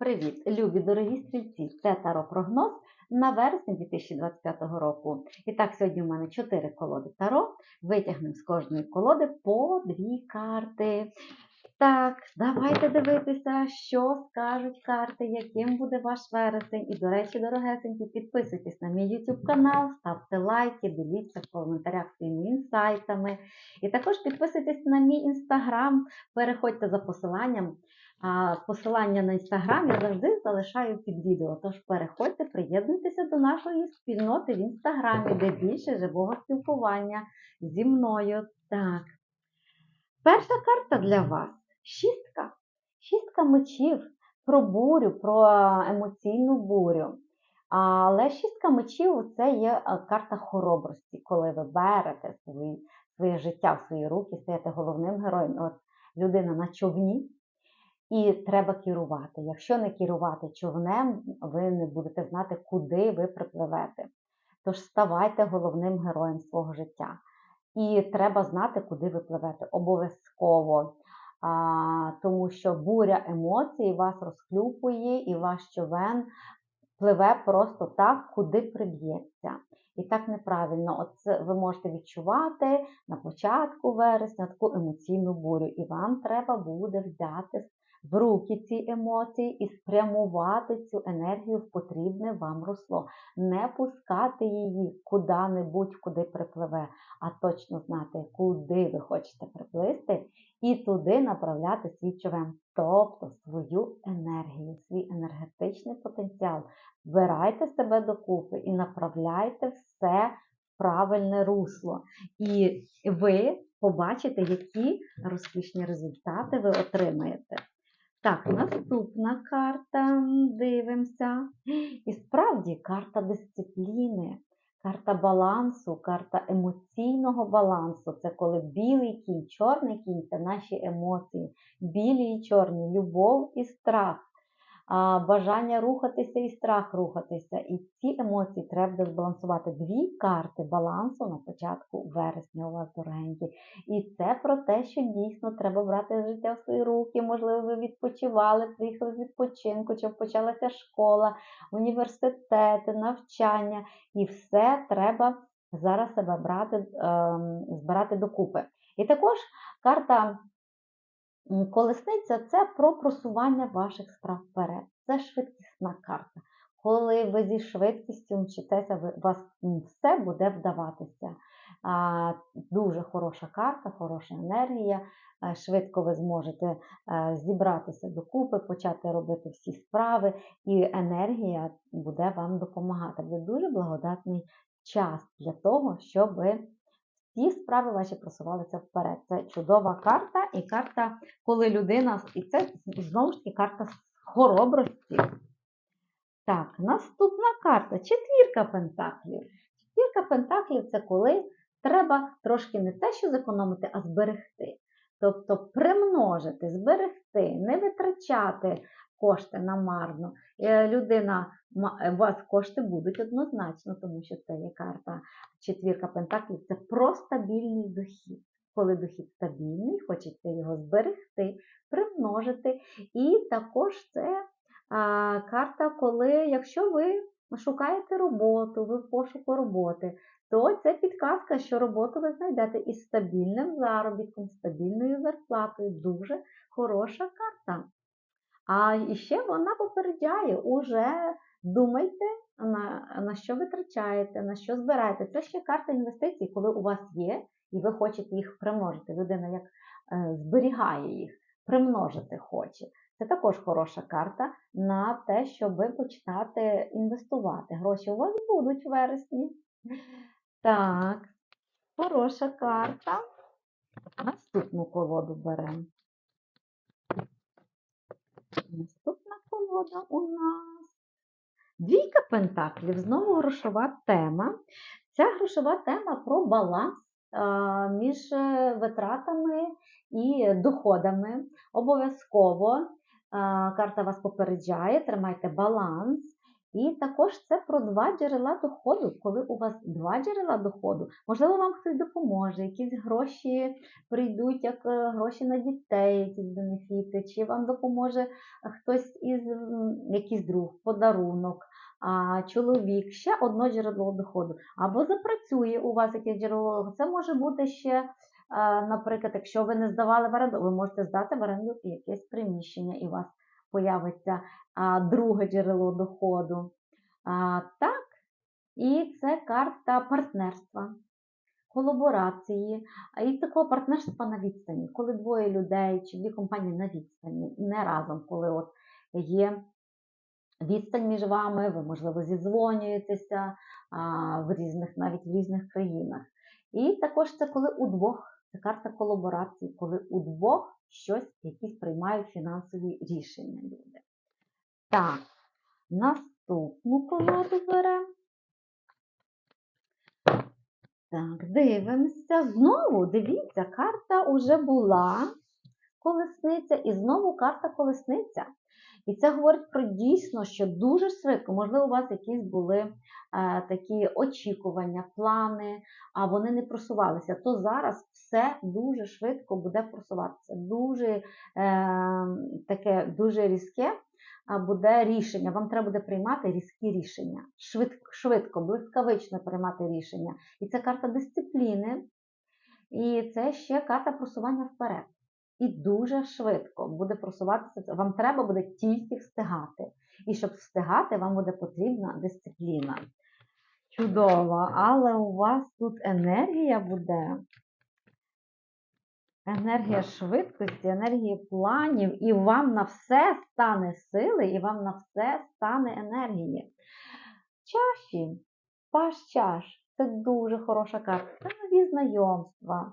Привіт, любі дорогі стрільці! Це Таро прогноз на вересень 2025 року. І так, сьогодні у мене 4 колоди Таро. Витягнемо з кожної колоди по дві карти. Так, давайте дивитися, що скажуть карти, яким буде ваш вересень. І, до речі, дорогесенькі, підписуйтесь на мій YouTube канал, ставте лайки, діліться в коментарях своїми інсайтами. І також підписуйтесь на мій інстаграм, переходьте за посиланням. А посилання на інстаграм я завжди залишаю під відео. Тож переходьте, приєднуйтеся до нашої спільноти в інстаграмі, де більше живого спілкування зі мною. Так. Перша карта для вас шістка. Шістка мечів про бурю, про емоційну бурю. Але шістка мечів це є карта хоробрості, коли ви берете свої, своє життя в свої руки, стаєте головним героєм. От людина на човні. І треба керувати. Якщо не керувати човнем, ви не будете знати, куди ви припливете. Тож ставайте головним героєм свого життя. І треба знати, куди ви пливете. Обов'язково. Тому що буря емоцій вас розклюпує, і ваш човен пливе просто так, куди приб'ється. І так неправильно. От ви можете відчувати на початку вересня таку емоційну бурю, і вам треба буде взяти в руки ці емоції і спрямувати цю енергію в потрібне вам русло. Не пускати її куди-небудь, куди припливе, а точно знати, куди ви хочете приплисти, і туди направляти свій човен, тобто свою енергію, свій енергетичний потенціал. Збирайте себе докупи і направляйте все в правильне русло. І ви побачите, які розкішні результати ви отримаєте. Так, наступна карта. Дивимося. І справді карта дисципліни, карта балансу, карта емоційного балансу. Це коли білий кінь, чорний кінь це наші емоції. Білі і чорні любов і страх бажання рухатися і страх рухатися. І ці емоції треба збалансувати. Дві карти балансу на початку вересня у вас дорогенькі. І це про те, що дійсно треба брати життя в свої руки. Можливо, ви відпочивали, приїхали з відпочинку, чи почалася школа, університети, навчання. І все треба зараз себе брати, ем, збирати докупи. І також карта Колесниця це про просування ваших справ вперед. Це швидкісна карта. Коли ви зі швидкістю мчитеся, у вас все буде вдаватися. Дуже хороша карта, хороша енергія. Швидко ви зможете зібратися докупи, почати робити всі справи, і енергія буде вам допомагати. Буде дуже благодатний час для того, щоб всі справи ваші просувалися вперед. Це чудова карта і карта, коли людина, і це знову ж таки карта хоробрості. Так, наступна карта четвірка пентаклів. Четвірка пентаклів це коли треба трошки не те, що зекономити, а зберегти. Тобто примножити, зберегти, не витрачати кошти намарно. Е, людина, у вас кошти будуть однозначно, тому що це є карта четвірка пентаклів, це про стабільний дохід. Коли дохід стабільний, хочеться його зберегти, примножити. І також це а, карта, коли, якщо ви шукаєте роботу, ви в пошуку роботи, то це підказка, що роботу ви знайдете із стабільним заробітком, стабільною зарплатою. Дуже хороша карта. А ще вона попереджає, уже думайте, на на що витрачаєте, на що збираєте. Це ще карта інвестицій, коли у вас є, і ви хочете їх примножити. Людина як е, зберігає їх, примножити хоче. Це також хороша карта на те, щоб починати інвестувати. Гроші у вас будуть в вересні. Так, хороша карта. Наступну колоду беремо. Наступна колода у нас. Двійка пентаклів, знову грошова тема. Ця грошова тема про баланс між е, витратами і доходами. Обов'язково карта вас попереджає, тримайте баланс. І також це про два джерела доходу. Коли у вас два джерела доходу, можливо, вам хтось допоможе, якісь гроші прийдуть, як е, гроші на дітей, якісь бенефіти, чи вам допоможе хтось із якийсь друг, подарунок, а, чоловік, ще одне джерело доходу. Або запрацює у вас якесь джерело. Це може бути ще. Наприклад, якщо ви не здавали в оренду, ви можете здати в оренду якесь приміщення, і у вас появиться друге джерело доходу. Так, і це карта партнерства, колаборації, і такого партнерства на відстані, коли двоє людей чи дві компанії на відстані, не разом, коли от є відстань між вами, ви, можливо, зідзвонюєтеся а, в різних, навіть в різних країнах. І також це коли удвох, це карта колаборації, коли удвох щось, якісь приймають фінансові рішення люди. Так, наступну колоду беремо. Так, дивимося. Знову, дивіться, карта уже була колесниця, і знову карта колесниця. І це говорить про дійсно, що дуже швидко, можливо, у вас якісь були е, такі очікування, плани, а вони не просувалися, то зараз все дуже швидко буде просуватися. Дуже е, таке дуже різке буде рішення. Вам треба буде приймати різкі рішення. Швидко, швидко, блискавично приймати рішення. І це карта дисципліни, і це ще карта просування вперед. І дуже швидко буде просуватися. Вам треба буде тільки встигати. І щоб встигати, вам буде потрібна дисципліна. Чудово, але у вас тут енергія буде. Енергія швидкості, енергії планів, і вам на все стане сили, і вам на все стане енергії. Чаші, паш чаш це дуже хороша карта. Це нові знайомства,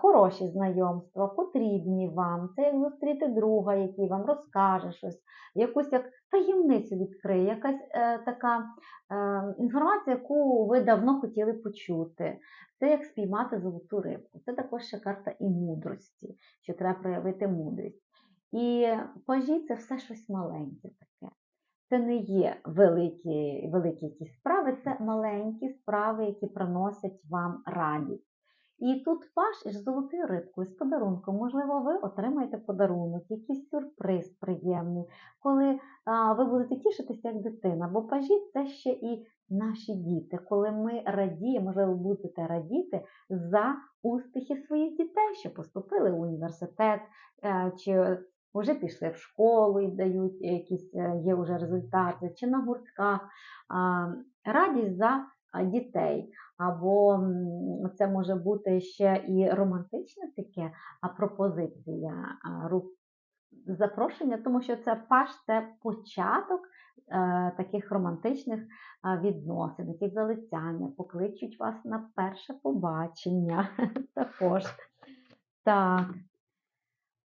хороші знайомства, потрібні вам. Це як зустріти друга, який вам розкаже щось, якусь як таємницю відкриє, якась е, така е, інформація, яку ви давно хотіли почути. Це як спіймати золоту рибку. Це також ще карта і мудрості, що треба проявити мудрість. І пажі це все щось маленьке таке. Це не є великі, великі якісь справи, це маленькі справи, які приносять вам радість. І тут паш із золотою рибкою, з подарунком. Можливо, ви отримаєте подарунок, якийсь сюрприз приємний, коли а, ви будете тішитися як дитина. Бо пажі це ще і наші діти, коли ми радіємо, можливо, будете радіти за успіхи своїх дітей, що поступили в університет, е, чи вже пішли в школу і дають якісь е, є вже результати, чи на гуртках. А, Радість за дітей. Або це може бути ще і романтичне таке пропозиція запрошення, тому що це паш це початок е, таких романтичних відносин, якісь залицяння, покличуть вас на перше побачення. Також. Так,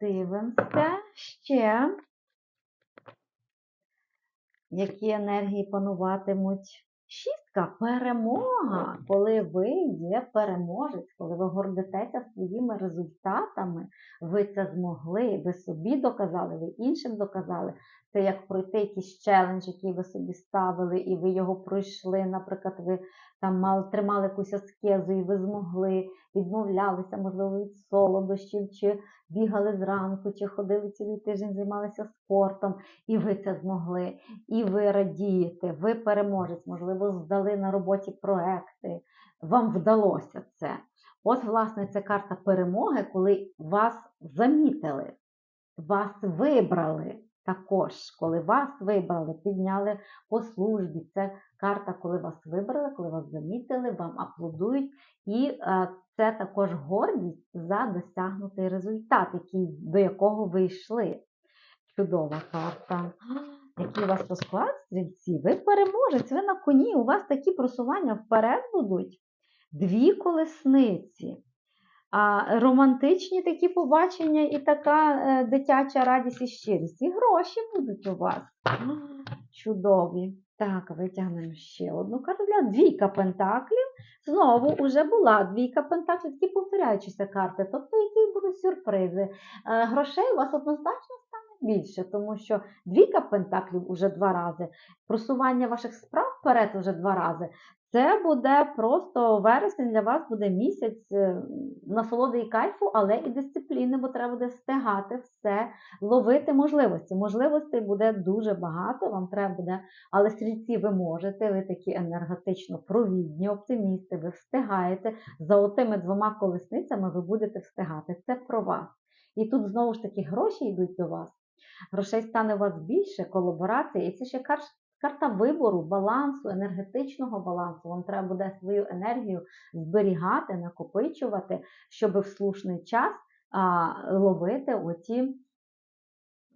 дивимося ще, які енергії пануватимуть. Шістка перемога, коли ви є переможець, коли ви гордитеся своїми результатами, ви це змогли, ви собі доказали, ви іншим доказали. Це як пройти якийсь челендж, який ви собі ставили, і ви його пройшли. Наприклад, ви там мали, тримали якусь аскезу, і ви змогли, відмовлялися, можливо, від солодощів, чи бігали зранку, чи ходили цілий тиждень, займалися спортом, і ви це змогли. І ви радієте, ви переможець, можливо, здали на роботі проекти. Вам вдалося це. От, власне, це карта перемоги, коли вас замітили, вас вибрали. Також, коли вас вибрали, підняли по службі. Це карта, коли вас вибрали, коли вас замітили, вам аплодують. І е, це також гордість за досягнутий результат, який, до якого ви йшли. Чудова карта. Який у вас розклад, стрільці? Ви переможець, ви на коні, у вас такі просування вперед будуть. Дві колесниці. А романтичні такі побачення і така е, дитяча радість і щирість. І гроші будуть у вас. Чудові. Так, витягнемо ще одну карту. Двійка пентаклів. Знову вже була двійка пентаклів, такі повторяючіся карти. Тобто, які будуть сюрпризи. Е, Грошей у вас однозначно більше, тому що двійка пентаклів уже два рази, просування ваших справ вперед уже два рази. Це буде просто вересень для вас буде місяць е, насолоди і кайфу, але і дисципліни, бо треба буде встигати все, ловити можливості. Можливостей буде дуже багато, вам треба буде, але стрільці ви можете, ви такі енергетично провідні, оптимісти, ви встигаєте. За отими двома колесницями ви будете встигати. Це про вас. І тут знову ж таки гроші йдуть до вас. Грошей стане у вас більше, колаборації, і це ще карта вибору, балансу, енергетичного балансу. Вам треба буде свою енергію зберігати, накопичувати, щоб в слушний час а, ловити оті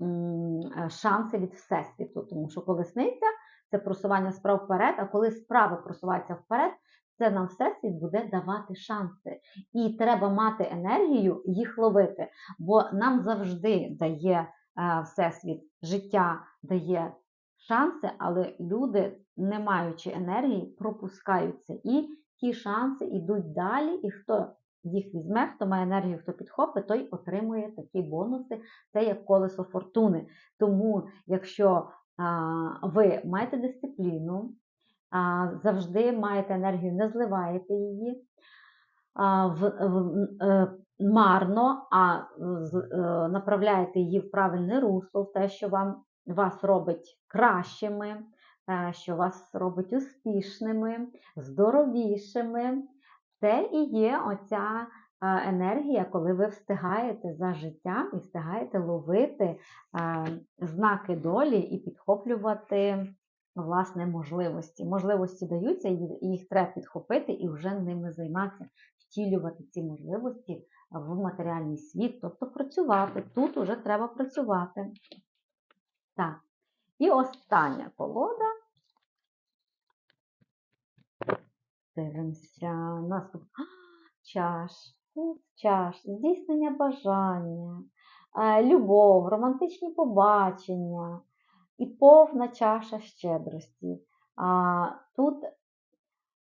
е, шанси від Всесвіту. Тому що колесниця це просування справ вперед, а коли справи просуваються вперед, це нам Всесвіт буде давати шанси. І треба мати енергію їх ловити, бо нам завжди дає Всесвіт життя, дає шанси, але люди, не маючи енергії, пропускаються. І ті шанси йдуть далі, і хто їх візьме, хто має енергію, хто підхопить, той отримує такі бонуси. Це як колесо фортуни. Тому, якщо а, ви маєте дисципліну, а, завжди маєте енергію, не зливаєте її в, в, е, марно, а е, направляєте її в правильне русло, в те, що вам вас робить кращими, е, що вас робить успішними, здоровішими. Це і є оця е, енергія, коли ви встигаєте за життям і встигаєте ловити знаки долі і підхоплювати власне можливості. Можливості даються, і їх треба підхопити і вже ними займатися, втілювати ці можливості в матеріальний світ, тобто працювати. Тут уже треба працювати. Так. І остання колода. Дивимося. Наступ. Чаш. Тут чаш. Здійснення бажання, е, любов, романтичні побачення і повна чаша щедрості. Тут,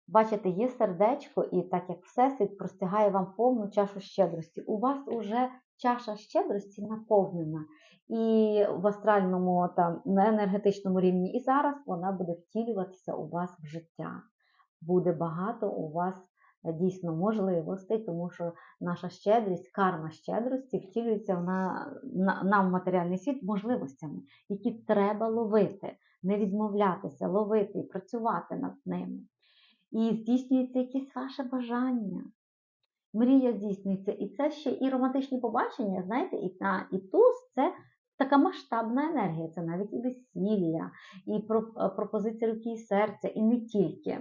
бачите, є сердечко, і так як Всесвіт простягає вам повну чашу щедрості. У вас уже чаша щедрості наповнена. І в астральному там, на енергетичному рівні, і зараз вона буде втілюватися у вас в життя. Буде багато у вас е, дійсно можливостей, тому що наша щедрість, карма щедрості втілюється на, на, нам в матеріальний світ можливостями, які треба ловити, не відмовлятися, ловити і працювати над ними. І здійснюється якесь ваше бажання. Мрія здійснюється. І це ще і романтичні побачення, знаєте, і, та, і туз це така масштабна енергія, це навіть і весілля, і е, пропозиція руки і серця, і не тільки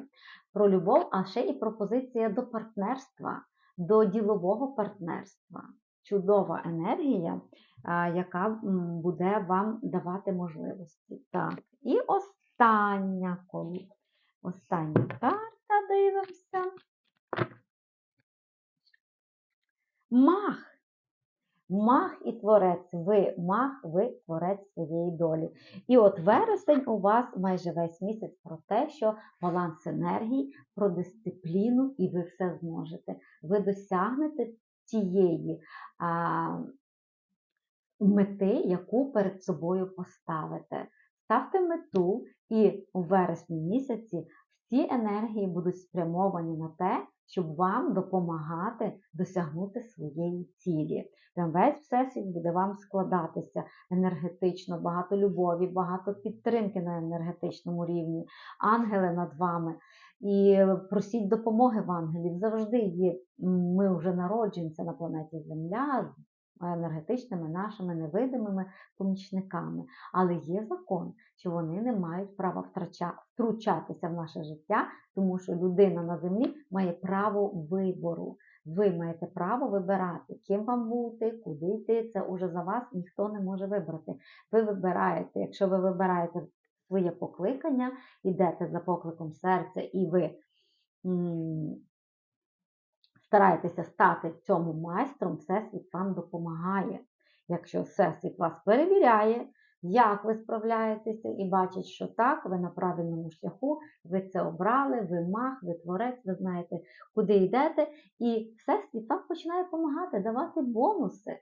про любов, а ще і пропозиція до партнерства, до ділового партнерства. Чудова енергія, яка буде вам давати можливості. Так, і остання остання карта дивимося. Мах. Мах і творець. Ви мах, ви творець своєї долі. І от вересень у вас майже весь місяць про те, що баланс енергії, про дисципліну, і ви все зможете. Ви досягнете тієї а, мети, яку перед собою поставите. Ставте мету, і у вересні місяці всі енергії будуть спрямовані на те, щоб вам допомагати досягнути своєї цілі. Прям весь всесвіт буде вам складатися енергетично, багато любові, багато підтримки на енергетичному рівні, ангели над вами. І просіть допомоги в ангелів. Завжди є. Ми вже народжуємося на планеті Земля енергетичними нашими невидимими помічниками. Але є закон, що вони не мають права втручатися в наше життя, тому що людина на землі має право вибору. Ви маєте право вибирати, ким вам бути, куди йти. Це уже за вас ніхто не може вибрати. Ви вибираєте, якщо ви вибираєте своє покликання, йдете за покликом серця, і ви м, стараєтеся стати цьому майстром, Всесвіт вам допомагає. Якщо Всесвіт вас перевіряє, як ви справляєтеся, і бачить, що так, ви на правильному шляху, ви це обрали, ви мах, ви творець, ви знаєте, куди йдете, і Всесвіт вам починає допомагати, давати бонуси.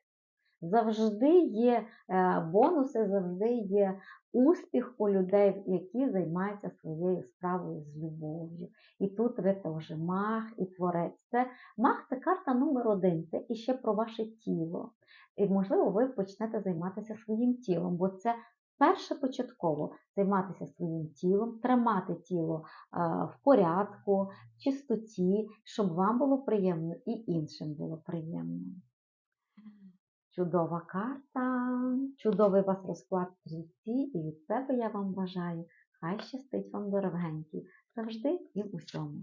Завжди є е, бонуси, завжди є успіх у людей, які займаються своєю справою з любов'ю. І тут ви теж мах і творець. Це мах це карта номер один. Це іще про ваше тіло. І, можливо, ви почнете займатися своїм тілом, бо це перше початково займатися своїм тілом, тримати тіло е, в порядку, в чистоті, щоб вам було приємно і іншим було приємно. Чудова карта, чудовий вас розклад стрільці, і від себе я вам бажаю. Хай щастить вам дорогенькі, завжди і в усьому.